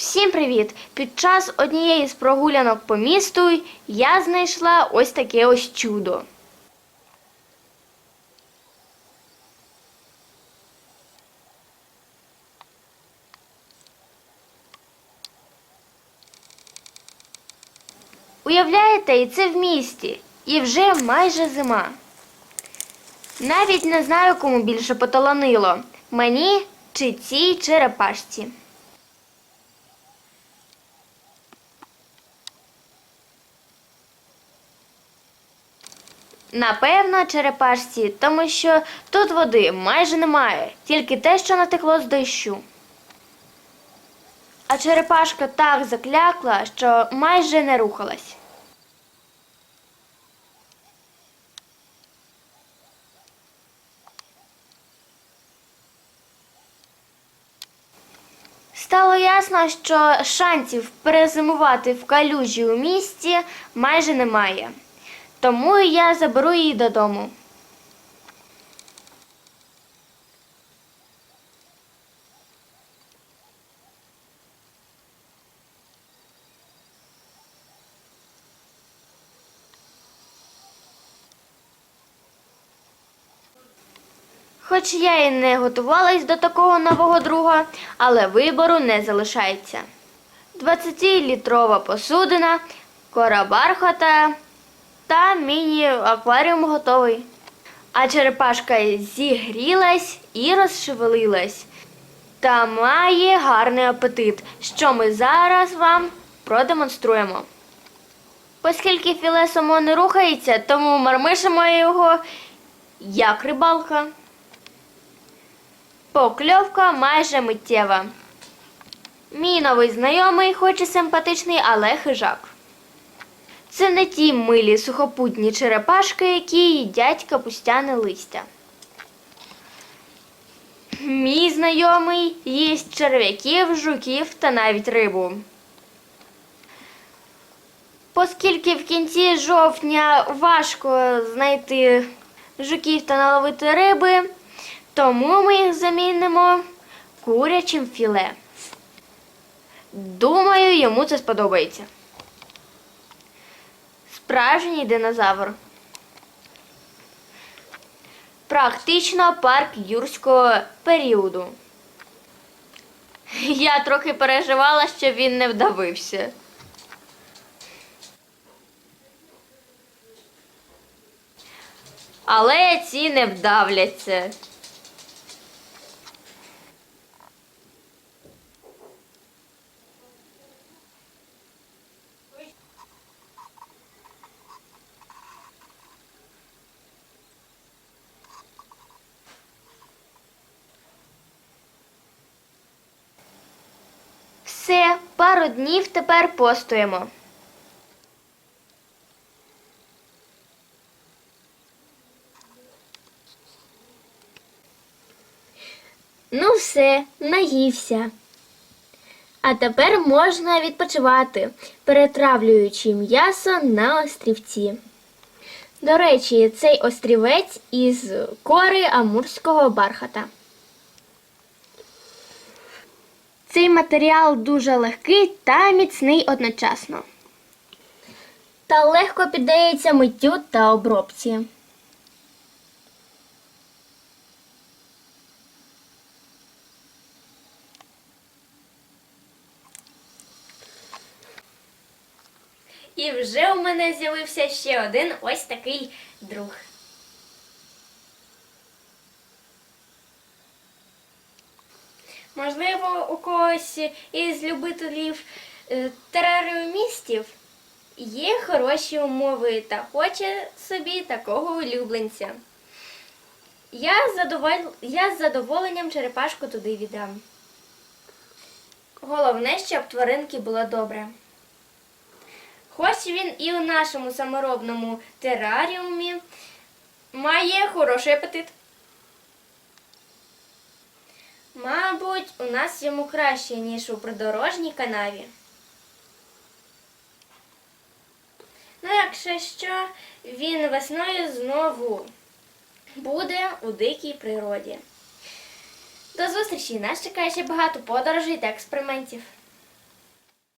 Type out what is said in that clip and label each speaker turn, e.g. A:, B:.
A: Всім привіт! Під час однієї з прогулянок по місту я знайшла ось таке ось чудо. Уявляєте, і це в місті, і вже майже зима. Навіть не знаю, кому більше поталанило мені чи цій черепашці. Напевно, черепашці, тому що тут води майже немає, тільки те, що натекло з дощу. А черепашка так заклякла, що майже не рухалась. Стало ясно, що шансів перезимувати в калюжі у місті майже немає. Тому я заберу її додому. Хоч я і не готувалась до такого нового друга, але вибору не залишається. 20-літрова посудина, кора бархата та міні-акваріум готовий. А черепашка зігрілась і розшевелилась. Та має гарний апетит, що ми зараз вам продемонструємо. Оскільки філе само не рухається, тому мармишимо його як рибалка. Покльовка майже миттєва. Мій новий знайомий, хоч і симпатичний, але хижак. Це не ті милі сухопутні черепашки, які їдять капустяне листя. Мій знайомий їсть черв'яків, жуків та навіть рибу. Оскільки в кінці жовтня важко знайти жуків та наловити риби, тому ми їх замінимо курячим філе. Думаю, йому це сподобається. Справжній динозавр. Практично парк юрського періоду. Я трохи переживала, що він не вдавився. Але ці не вдавляться. Все, пару днів тепер постоїмо. Ну, все, наївся. А тепер можна відпочивати, перетравлюючи м'ясо на острівці. До речі, цей острівець із кори амурського бархата. Цей матеріал дуже легкий та міцний одночасно. Та легко піддається миттю та обробці. І вже у мене з'явився ще один ось такий друг. Можливо, у когось із любителів е, тераріумістів є хороші умови та хоче собі такого улюбленця. Я, задоволь... Я з задоволенням черепашку туди віддам. Головне, щоб тваринки було добре. Хоч він і у нашому саморобному тераріумі має хороший апетит. Мабуть, у нас йому краще, ніж у придорожній канаві. Ну, якщо що, він весною знову буде у дикій природі. До зустрічі! Нас чекає ще багато подорожей та експериментів.